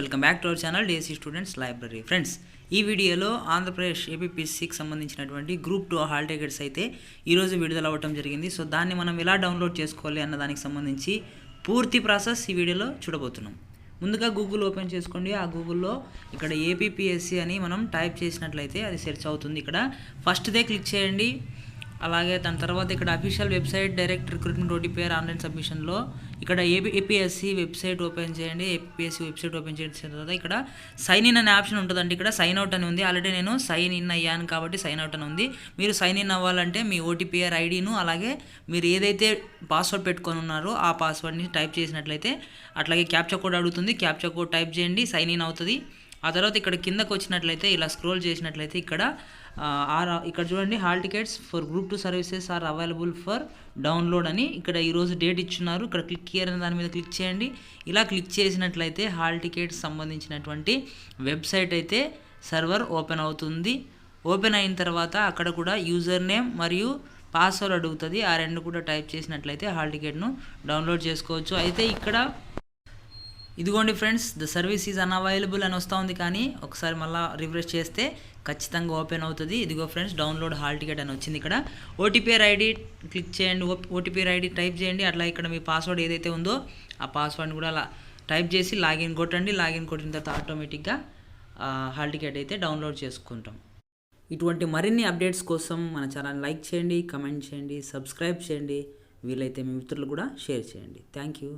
Welcome back to our channel DSC students library. Friends ఈ వీడియోలో ఆంధ్రప్రదేశ్ ఏపీపీసీకి సంబంధించినటువంటి గ్రూప్ టూ హాల్ టికెట్స్ అయితే ఈరోజు విడుదల అవ్వటం జరిగింది. సో దాన్ని మనం ఎలా డౌన్లోడ్ చేసుకోవాలి అన్న దానికి సంబంధించి పూర్తి ప్రాసెస్ ఈ వీడియోలో చూడబోతున్నాం. ముందుగా గూగుల్ ఓపెన్ చేసుకోండి. ఆ గూగుల్లో ఇక్కడ ఏపీపీఎస్సీ అని మనం టైప్ చేసినట్లయితే అది సెర్చ్ అవుతుంది ఇక్కడ. ఫస్ట్దే క్లిక్ చేయండి. అలాగే దాని తర్వాత ఇక్కడ official website direct recruitment OTPR online సబ్మిషన్లో ఇక్కడ ఏపీ ఏపీఎస్సి వెబ్సైట్ ఓపెన్ చేయండి. ఏపీఎస్సి వెబ్సైట్ ఓపెన్ చేసిన తర్వాత ఇక్కడ సైన్ ఇన్ అనే ఆప్షన్ ఉంటుందండి. ఇక్కడ సైన్ అవుట్ అని ఉంది. ఆల్రెడీ నేను సైన్ ఇన్ అయ్యాను కాబట్టి సైన్ అవుట్ అని ఉంది. మీరు సైన్ ఇన్ అవ్వాలంటే మీ ఓటీపీఆర్ ఐడిను అలాగే మీరు ఏదైతే పాస్వర్డ్ పెట్టుకొని ఉన్నారో ఆ పాస్వర్డ్ని టైప్ చేసినట్లయితే అట్లాగే క్యాప్చా కోడ్ అడుగుతుంది. క్యాప్చా కోడ్ టైప్ చేయండి. సైన్ ఇన్ అవుతుంది. ఆ తర్వాత ఇక్కడ కిందకు వచ్చినట్లయితే ఇలా స్క్రోల్ చేసినట్లయితే ఇక్కడ ఆర్ ఇక్కడ చూడండి hall tickets for group two services are available for download అని ఇక్కడ ఈరోజు డేట్ ఇచ్చున్నారు. ఇక్కడ క్లిక్ హియర్ అనే దాని మీద క్లిక్ చేయండి. ఇలా క్లిక్ చేసినట్లయితే హాల్ టికెట్స్ సంబంధించినటువంటి వెబ్సైట్ అయితే సర్వర్ ఓపెన్ అవుతుంది. ఓపెన్ అయిన తర్వాత అక్కడ కూడా యూజర్ నేమ్ మరియు పాస్వర్డ్ అడుగుతుంది. ఆ రెండు కూడా టైప్ చేసినట్లయితే హాల్ టికెట్ను డౌన్లోడ్ చేసుకోవచ్చు. అయితే ఇక్కడ ఇదిగోండి friends the service is unavailable అని వస్తూ ఉంది కానీ ఒకసారి మళ్ళీ రిఫ్రెష్ చేస్తే ఖచ్చితంగా ఓపెన్ అవుతుంది. ఇదిగో ఫ్రెండ్స్ డౌన్లోడ్ హాల్ టికెట్ అని వచ్చింది ఇక్కడ. ఓటీపీఆర్ ఐడి క్లిక్ చేయండి ఓటీపీఆర్ ఐడి టైప్ చేయండి అట్లా ఇక్కడ మీ పాస్వర్డ్ ఏదైతే ఉందో ఆ పాస్వర్డ్ని కూడా అలా టైప్ చేసి లాగిన్ కొట్టండి. లాగిన్ కొట్టిన తర్వాత ఆటోమేటిక్గా హాల్ టికెట్ అయితే డౌన్లోడ్ చేసుకుంటాం. ఇటువంటి మరిన్ని అప్డేట్స్ కోసం మన ఛానల్ లైక్ చేయండి కమెంట్ చేయండి సబ్స్క్రైబ్ చేయండి. వీలైతే మీ మిత్రులు కూడా షేర్ చేయండి. Thank you.